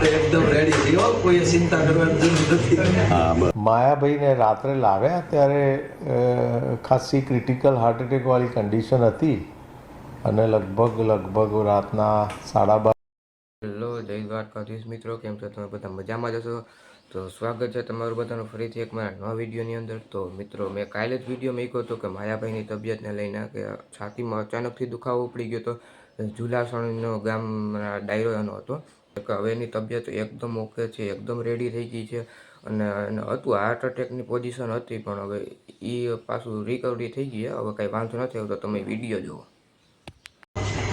આપણે એકદમ રેડી છીએ હો, ચિંતા કરવાની જરૂર નથી. માયાભાઈને રાત્રે લાવ્યા ત્યારે ખાસી ક્રિટિકલ હાર્ટ એટેકવાળી કન્ડિશન હતી અને લગભગ લગભગ રાતના સાડા બાર હેલો જય દ્વારકાધીશ મિત્રો. કેમ છો? તમે બધા મજામાં જશો તો સ્વાગત છે તમારું બધાનું ફરીથી એક મારા નવા વિડીયોની અંદર. તો મિત્રો મેં કાલે જ વીડિયો મૂક્યો હતો કે માયાભાઈની તબિયતને લઈને કે છાતીમાં અચાનકથી દુખાવો ઉપડી ગયો હતો. ઝુલાસણનો ગામ ડાયરો એનો હતો. કે હવે એની તબિયત એકદમ ઓકે છે એકદમ રેડી થઈ ગઈ છે. અને હતું હાર્ટ અટેકની પોઝિશન હતી પણ હવે એ પાછું રિકવરી થઈ ગઈ છે. હવે કાંઈ વાંધો નથી આવતો તમે વીડિયો જુઓ.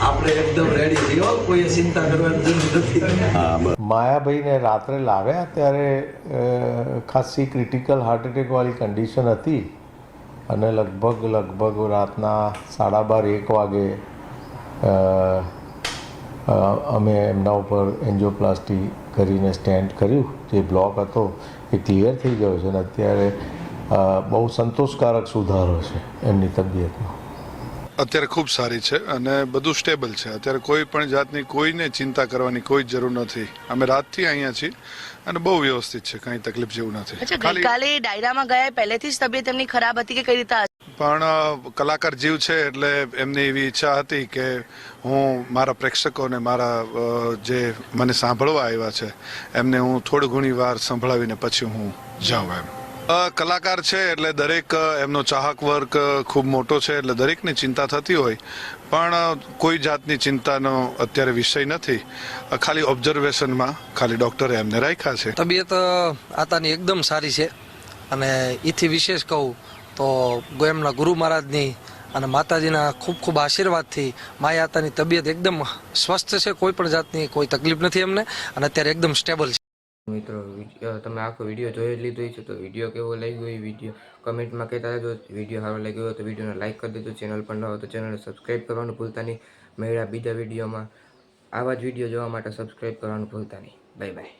આપણે એકદમ રેડી થયો કોઈ ચિંતા કરવાની જરૂર નથી. માયાભાઈને રાત્રે લાવ્યા ત્યારે ખાસી ક્રિટિકલ હાર્ટ એટેકવાળી કન્ડિશન હતી. અને લગભગ લગભગ રાતના સાડા બાર એક વાગે અમે એમના ઉપર એન્જિયોપ્લાસ્ટી કરીને સ્ટેન્ડ કર્યું. જે બ્લોક હતો એ ક્લિયર થઈ ગયો છે અને અત્યારે બહુ સંતોષકારક સુધારો છે એમની તબિયતમાં. અત્યારે ખૂબ સારી છે અને બધું સ્ટેબલ છે. અત્યારે કોઈ પણ જાતની કોઈને ચિંતા કરવાની કોઈ જરૂર નથી. અમે રાતથી અહીંયા છીએ અને બહુ વ્યવસ્થિત છે કઈ તકલીફ જેવું નથી. ગઈકાલે ડાયરામાં ગયા પહેલેથી જ તબિયત એમની ખરાબ હતી કે કઈ રીતે પણ કલાકાર જીવ છે એટલે એમની એવી ઈચ્છા હતી કે હું મારા પ્રેક્ષકોને મારા જે મને સાંભળવા આવ્યા છે એમને હું થોડી ઘણી વાર સંભળાવીને પછી હું જાઉં એમ. કલાકાર છે એટલે દરેક એમનો ચાહક વર્ગ ખૂબ મોટો છે એટલે દરેકની ચિંતા થતી હોય. પણ કોઈ જાતની ચિંતાનો અત્યારે વિષય નથી. ખાલી ઓબ્ઝર્વેશનમાં ખાલી ડૉક્ટરે એમને રાખ્યા છે. તબિયત આતાની એકદમ સારી છે. અને એથી વિશેષ કહું તો એમના ગુરુ મહારાજની અને માતાજીના ખૂબ ખૂબ આશીર્વાદથી માયાતાની તબિયત એકદમ સ્વસ્થ છે. કોઈ પણ જાતની કોઈ તકલીફ નથી એમને. અને અત્યારે એકદમ સ્ટેબલ છે. મિત્રો તમે આખો વીડિયો જોઈ લીધો છે તો વીડિયો કેવો લાગ્યો એ વીડિયો કમેન્ટમાં કહેતા રહેજો. વીડિયો સારો લાગ્યો હોય તો વિડીયોને લાઇક કરી દેજો. ચેનલ પર ન હોય તો ચેનલને સબસ્ક્રાઈબ કરવાનું ભૂલતા નહીં. મેળા બીજા વિડીયોમાં. આવા જ વીડિયો જોવા માટે સબસ્ક્રાઈબ કરવાનું ભૂલતા નહીં. Bye bye.